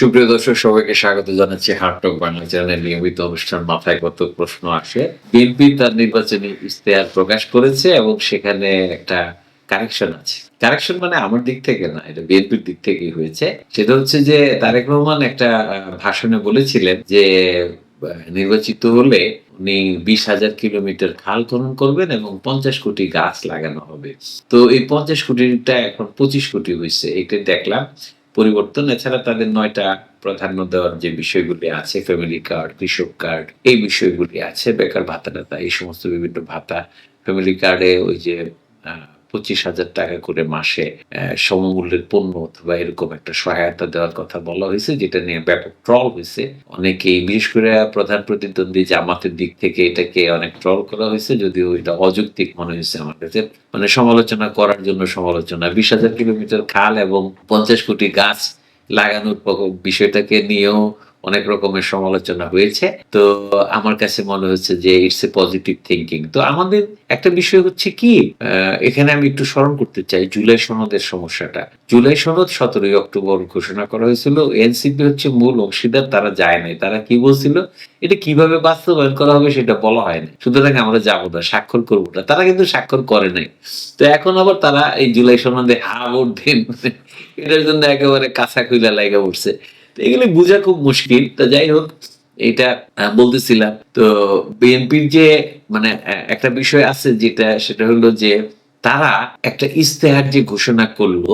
সুপ্রিয় দর্শক, সবাইকে স্বাগত জানাচ্ছি হার্টক বাংলা চ্যানেলের নিয়মিত অনুষ্ঠান মাথায় কত প্রশ্ন আসে। বিএনপি তার নির্বাচনী ইশতেহার প্রকাশ করেছে এবং সেখানে একটা কারেকশন আছে। কারেকশন মানে আমার দিক থেকে না, এটা বিএনপির দিক থেকেই হয়েছে। সেটা হচ্ছে যে তারেক রহমান একটা ভাষণে বলেছিলেন যে নির্বাচিত হলে উনি বিশ হাজার কিলোমিটার খাল খনন করবেন এবং পঞ্চাশ কোটি গাছ লাগানো হবে। তো এই পঞ্চাশ কোটিটা এখন পঁচিশ কোটি হয়েছে, এটা দেখলাম। পরিবর্তন। এছাড়া তাদের নয়টা প্রাধান্য দেওয়ার যে বিষয়গুলি আছে ফ্যামিলি কার্ড কৃষক কার্ড এই বিষয়গুলি আছে। বেকার ভাতা নেতা, এই সমস্ত বিভিন্ন ভাতা। ফ্যামিলি কার্ডে ওই যে পঁচিশ হাজার টাকা করে মাসে সমমূল্যের পণ্য অথবা এরকম একটা সহায়তা দেওয়ার কথা বলা হয়েছে, যেটা নিয়ে ব্যাপক ট্রল হয়েছে। অনেকেই, বিশেষ করে প্রধান প্রতিদ্বন্দ্বী জামাতের দিক থেকে এটাকে অনেক ট্রল করা হয়েছে, যদিও এটা অযৌক্তিক মনে হয়েছে আমার কাছে। মানে সমালোচনা করার জন্য সমালোচনা। বিশ হাজার কিলোমিটার খাল এবং পঞ্চাশ কোটি গাছ লাগানোর বিষয়টাকে নিয়েও অনেক রকমের সমালোচনা হয়েছে। তো আমার কাছে মনে হচ্ছে যে ইটস এ পজিটিভ থিঙ্কিং তো আমাদের একটা বিষয় হচ্ছে কি এখানে আমি একটু স্মরণ করতে চাই জুলাই সনদের সমস্যাটা। জুলাই সনদ সতেরোই অক্টোবর ঘোষণা করা হয়েছিল। এনসিপি হচ্ছে মূল অংশীদার, তারা যায় নাই। তারা কি বলছিল? এটা কীভাবে বাস্তবায়ন করা হবে সেটা বলা হয়নি সুতরাং আমরা যাব না, স্বাক্ষর করব না। তারা কিন্তু স্বাক্ষর করে নাই। তো এখন আবার তারা এই জুলাই সনদে হা দিন। এটার জন্য একেবারে কাঁচা খুইলা লাগা উঠছে তো এগুলো বোঝা খুব মুশকিল। তো যাই হোক, এটা বলতেছিলাম। তো বিএনপির যে মানে একটা বিষয় আছে যেটা, সেটা হলো যে, তারা একটা ইস্তেহার যে ঘোষণা করল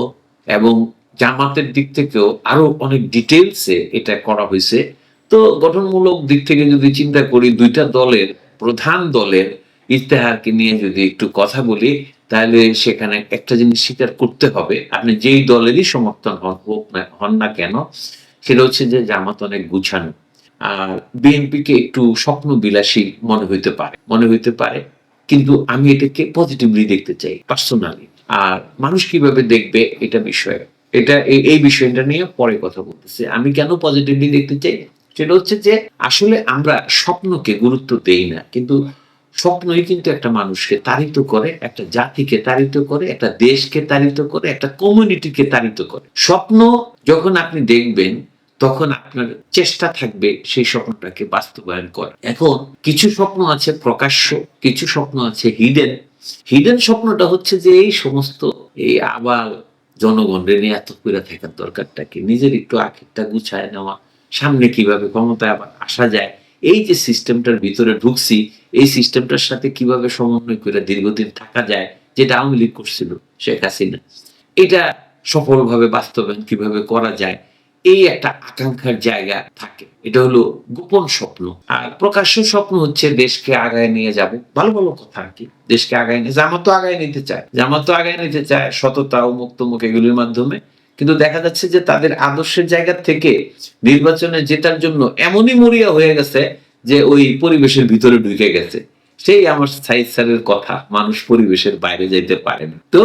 এবং জামাতের দিক থেকেও আরও অনেক ডিটেলসে এটা করা হয়েছে। তো গঠনমূলক দিক থেকে যদি চিন্তা করি, দুইটা দলের, প্রধান দলের ইস্তেহারকে নিয়ে যদি একটু কথা বলি, তাহলে সেখানে একটা জিনিস স্বীকার করতে হবে। আপনি যেই দলেরই সমর্থন হন, হোক না, হন না কেন সেটা হচ্ছে যে জামাত অনেক গুছানো। আর বিএনপিকে একটু স্বপ্ন বিলাসী মনে হইতে পারে, মনে হইতে পারে। কিন্তু আমি এটাকে পজিটিভলি দেখতে চাই পার্সোনালি আর মানুষ কীভাবে দেখবে এটা বিষয়? এটা এই বিষয়টা নিয়ে পরে কথা বলতেছি। আমি কেন পজিটিভলি দেখতে চাই? সেটা হচ্ছে যে আসলে আমরা স্বপ্নকে গুরুত্ব দেই না। কিন্তু স্বপ্নই কিন্তু একটা মানুষকে তাড়িত করে, একটা জাতিকে তাড়িত করে, একটা দেশকে তাড়িত করে, একটা কমিউনিটিকে তাড়িত করে। স্বপ্ন যখন আপনি দেখবেন তখন আপনার চেষ্টা থাকবে সেই স্বপ্নটাকে বাস্তবায়ন করা এখন কিছু স্বপ্ন আছে প্রকাশ্য, কিছু স্বপ্ন আছে হিডেন হিডেন স্বপ্নটা হচ্ছে যে এই সমস্ত, এই আবার জনগণের নিয়ে এত করে থাকার দরকারটা কি? নিজের একটু আখেরটা গুছায় নেওয়া। সামনে কীভাবে ক্ষমতায় আবার আসা যায়? এই যে সিস্টেমটার ভিতরে ঢুকছি, এই সিস্টেমটার সাথে কীভাবে সমন্বয় করে দীর্ঘদিন থাকা যায়, যেটা আওয়ামী লীগ করছিল, শেখ হাসিনা। এটা সফলভাবে বাস্তবায়ন কীভাবে করা যায়? এই একটা আকাঙ্ক্ষার জায়গা থাকে। এটা হলো গোপন স্বপ্ন। আর প্রকাশ্য স্বপ্ন হচ্ছে দেশকে আগায় নিয়ে যাব। ভালো ভালো কথা আর কি। দেশকে আগায় নিয়ে জামাত তো আগায় নিতে চায়। জামাত তো আগায় নিতে চায় সততা ও মুক্তমুখ এগুলির মাধ্যমে। কিন্তু দেখা যাচ্ছে যে তাদের আদর্শের জায়গা থেকে নির্বাচনে জেতার জন্য এমনই মরিয়া হয়ে গেছে যে ওই পরিবেশের ভিতরে ঢুকে গেছে। সেই আমার সাইদ স্যারের কথা, মানুষ পরিবেশের বাইরে যাইতে পারে না। তো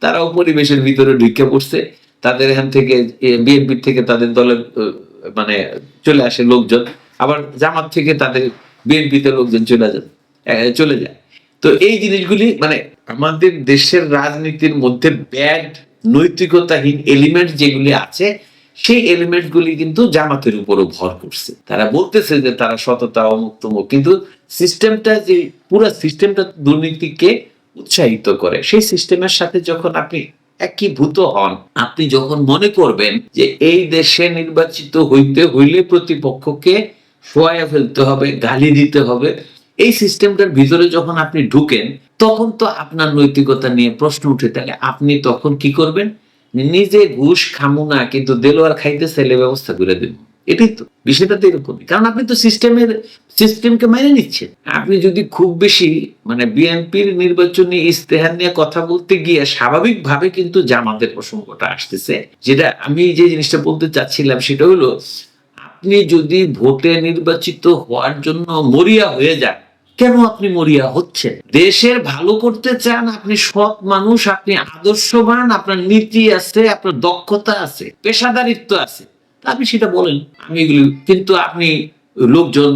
তারাও পরিবেশের ভিতরে ঢুকে পড়ছে। তাদের এখান থেকে বিএনপির থেকে তাদের দলের মানে চলে আসে লোকজন। আবার জামাত থেকে তাদের বিএনপিতে লোকজন চলে যান চলে যায়। তো এই জিনিসগুলি মানে আমাদের দেশের রাজনীতির মধ্যে ব্যাড নৈতিকতাহীন এলিমেন্ট যেগুলি আছে, সেই এলিমেন্ট গুলি কিন্তু জামাতের উপরও ভর করছে। তারা বলতেছে যে তারা সততা অমুক্তমুখ কিন্তু সিস্টেমটা যে, পুরো সিস্টেমটা দুর্নীতিকে উৎসাহিত করে, সেই সিস্টেমের সাথে যখন আপনি একীভূত হন। আপনি যখন মনে করবেন যে এই দেশে নির্বাচিত হইতে হইলে প্রতিপক্ষকে শোয়া ফেলতে হবে, গালি দিতে হবে, এই সিস্টেমটার ভিতরে যখন আপনি ঢুকেন, তখন তো আপনার নৈতিকতা নিয়ে প্রশ্ন উঠে। তাহলে আপনি তখন কি করবেন? নিজে ঘুষ খামু না, কিন্তু দেলোয়ার খাইতে সেলে ব্যবস্থা করে দেব। এটাই তো, বিষয়টা তো এরকমই। কারণ আপনি তো সিস্টেমের, সিস্টেমকে মেনে নিচ্ছেন। আপনি যদি খুব বেশি মানে বিএনপির নির্বাচনী ইস্তেহার নিয়ে কথা বলতে গিয়ে স্বাভাবিকভাবে কিন্তু জামাতের প্রসঙ্গটা আসতেছে, যেটা আমি যে জিনিসটা বলতে চাচ্ছিলাম সেটা হলো, আপনি যদি ভোটে নির্বাচিত হওয়ার জন্য মরিয়া হয়ে যান, কেন আপনি মরিয়া হচ্ছেন? দেশের ভালো করতে চান, আপনি সৎ মানুষ, আপনি আদর্শবান, আপনার নীতি আছে, আপনার দক্ষতা আছে, পেশাদারিত্ব আছে। আপনি সেটা বলেন। আমি এগুলি কিন্তু আপনি লোকজন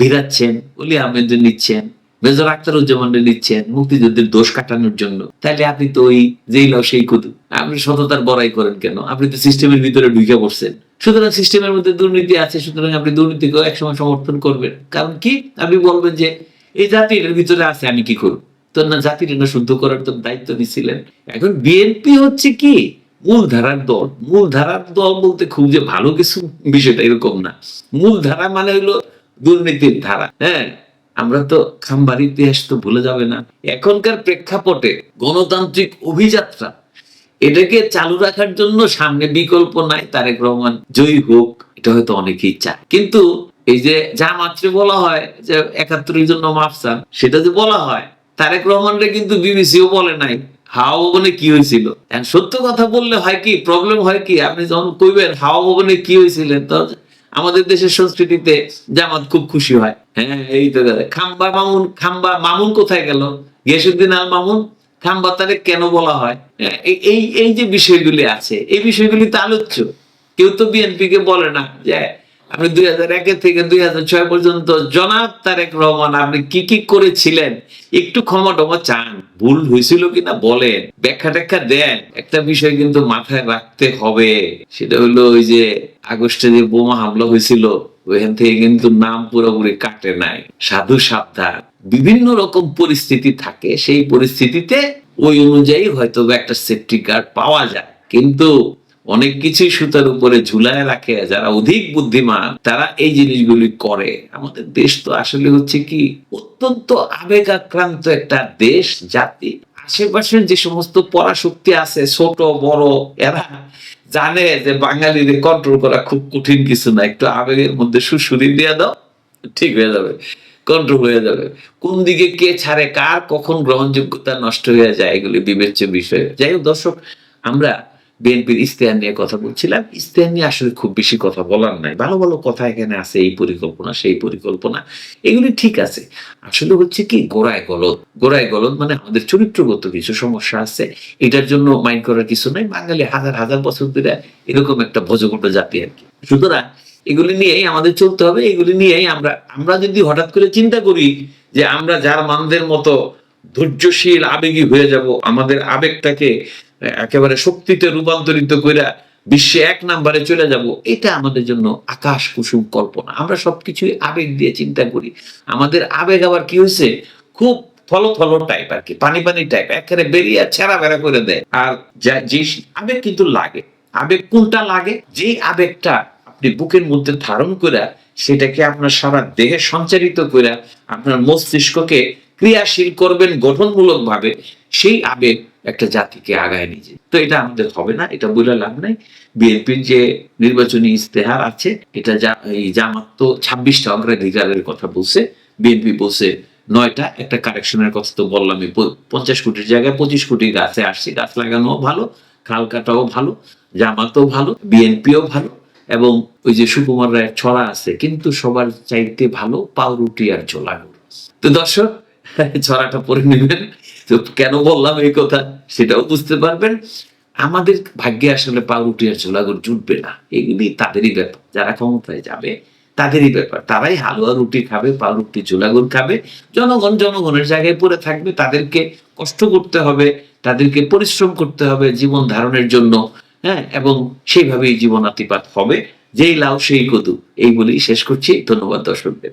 ভিড়াচ্ছেন, অলি আহমেদ নিচ্ছেন, মেজর আখতারুজ্জামানের নিচ্ছেন, মুক্তিযুদ্ধের দোষ কাটানোর জন্য। তাহলে আপনি তো ওই যেই লাও সেই কুদু আপনি সততার বড়াই করেন কেন? আপনি তো সিস্টেমের ভিতরে ঢুকে পড়ছেন। সুতরাং সিস্টেমের মধ্যে দুর্নীতি আছে, সুতরাং আপনি দুর্নীতিকে একসময় সমর্থন করবেন। কারণ কি? আপনি বলবেন যে, এই জাতি এর ভিতরে আছে, আমি কি করব? তো না জাতির শুদ্ধ করার তো দায়িত্ব নিছিলেন। এখন বিএনপি হচ্ছে কি? মূল ধারার দল। মূল ধারার দল বলতে খুব যে ভালো কিছু বিষয়টা এরকম না। মূল ধারা মানে হলো দুর্নীতির ধারা হ্যাঁ? আমরা তো খাম্বার ইতিহাস তো ভুলে যাবে না। এখনকার প্রেক্ষাপটে গণতান্ত্রিক অভিযাত্রা, এটাকে চালু রাখার জন্য সামনে বিকল্প নাই, তারেক রহমান জয়ী হোক, এটা হয়তো অনেকেই চায়। কিন্তু এই যে যা মাত্র বলা হয় যে একাত্তরের জন্য মাফ চান, সেটা যে বলা হয়, তারেক রহমানরা কিন্তু বিবিসিও বলে নাই। হাওয়া ভবনে কি হয়েছিল? সত্য কথা বললে হয় কি প্রবলেম হয় কি আপনি যখন কইবেন হাওয়া ভবনে কি হয়েছিলেন তো আমাদের দেশের সংস্কৃতিতে জামাত খুব খুশি হয়। হ্যাঁ এই তো। খাম্বা মামুন খাম্বা মামুন কোথায় গেল? গিয়াসুদ্দিন আল মামুন খাম্বা তারে কেন বলা হয়? হ্যাঁ, এই এই যে বিষয়গুলি আছে এই বিষয়গুলি তো আলোচ্য। কেউ তো বিএনপি কে বলে না যে আপনি দুই হাজার একে থেকে দুই হাজার ছয় পর্যন্ত জনাব তারেক রহমান, আপনি কি কি করেছিলেন? একটু ক্ষমা টমা চান। ভুল হয়েছিল কিনা বলেন। ব্যাখ্যা ট্যাখ্যা দেন। একটা বিষয় কিন্তু মাথায় রাখতে হবে। সেটা হলো ওই যে আগস্টে যে বোমা হামলা হয়েছিল, ওইখান থেকে কিন্তু নাম পুরোপুরি কাটে নাই। সাধু সাবধান। বিভিন্ন রকম পরিস্থিতি থাকে। সেই পরিস্থিতিতে ওই অনুযায়ী হয়তো একটা সেফটি গার্ড পাওয়া যায়। কিন্তু অনেক কিছুই সুতার উপরে ঝুলায় রাখে, যারা অধিক বুদ্ধিমান, তারা এই জিনিসগুলি করে। আমাদের দেশ তো আসলে হচ্ছে কি, অত্যন্ত আবেগাক্রান্ত একটা দেশ, জাতি। আশেপাশের যে সমস্ত পরাশক্তি আছে, ছোট, বড়, এরা জানে যে বাঙালিদের কন্ট্রোল করা খুব কঠিন কিছু না। একটু আবেগের মধ্যে সুশুরি দিয়ে দাও, ঠিক হয়ে যাবে কন্ট্রোল হয়ে যাবে। কোন দিকে কে ছাড়ে, কার কখন গ্রহণযোগ্যতা নষ্ট হয়ে যায়, এগুলি বিবেচ্য বিষয়। যাই হোক দর্শক, আমরা বিএনপির ইস্তেহার নিয়ে কথা বলছিলাম। ইস্তেহার নিয়ে আসলে খুব বেশি কথা বলার নাই। ভালো ভালো কথা এখানে আছে, এই পরিকল্পনা, সেই পরিকল্পনা। এগুলি ঠিক আছে। আসলে হচ্ছে কি, গোড়ায় গলদ। গোড়ায় গলদ মানে আমাদের চরিত্রগত কিছু সমস্যা আছে। এটার জন্য মাইন্ড করার কিছু নাই। বাঙালি হাজার হাজার বছর ধরে এরকম একটা ভজগণ্ড জাতি আর কি। সুতরাং এগুলি নিয়েই আমাদের চলতে হবে। এগুলি নিয়েই আমরা আমরা যদি হঠাৎ করে চিন্তা করি যে আমরা যার মানদের মতো ধৈর্যশীল, আবেগী হয়ে যাব, আমাদের আবেগটাকে একেবারে শক্তিতে রূপান্তরিত করে বিশ্বে এক নাম্বারে চলে যাব, এটা আমাদের জন্য আকাশ কুসুম কল্পনা। আমরা সবকিছুই আবেগ দিয়ে চিন্তা করি। আমাদের আবেগ আবার কি হয়েছে খুব থলো থলো টাইপ আর কি, পানি পানি টাইপ একেবারে বেরিয়ে ছেঁড়া বেড়া করে দেয়। আর যে আবেগ কিন্তু লাগে। আবেগ কোনটা লাগে? যে আবেগটা আপনি বুকের মধ্যে ধারণ করে সেটাকে আপনার সারা দেহে সঞ্চারিত করে আপনার মস্তিষ্ককে ক্রিয়াশীল করবেন গঠনমূলক ভাবে সেই আবেগ একটা জাতিকে আগায় নিয়ে তো এটা আমাদের হবে না, এটা বলে লাভ নাই। বিএনপির যে নির্বাচনী ইস্তেহার আছে, এটা জামাত তো ছাব্বিশটা অগ্রাধিকারের কথা বলছে। বিএনপি বলছে নয়টা, একটা কারেকশনের কথা তো বললামই। প- পঞ্চাশ কোটির জায়গায় পঁচিশ কোটি গাছে আসছে, গাছ লাগানো ভালো, খাল কাটাও ভালো, জামাতও ভালো, বিএনপিও ভালো, এবং ওই যে সুকুমার রায়ের ছড়া আছে, কিন্তু সবার চাইতে ভালো পাউরুটি আর ছোলা তো দর্শক, ছড়াটা পড়ে নেবেন। কেন বললাম এই কথা? সেটাও বুঝতে পারবেন। আমাদের ভাগ্যে আসলে পাউরুটি আর ছোলাগুড় জুটবে না। এগুলি তাদেরই ব্যাপার। যারা ক্ষমতায় যাবে, তাদেরই ব্যাপার। তারাই হালুয়া রুটি খাবে পাউরুটি ছোলাগুড় খাবে। জনগণ জনগণের জায়গায় পড়ে থাকবে। তাদেরকে কষ্ট করতে হবে, তাদেরকে পরিশ্রম করতে হবে জীবন ধারণের জন্য হ্যাঁ? এবং সেইভাবেই জীবনাতিপাত হবে। যেই লাউ, সেই কদু। এই বলেই শেষ করছি। ধন্যবাদ দর্শকদের।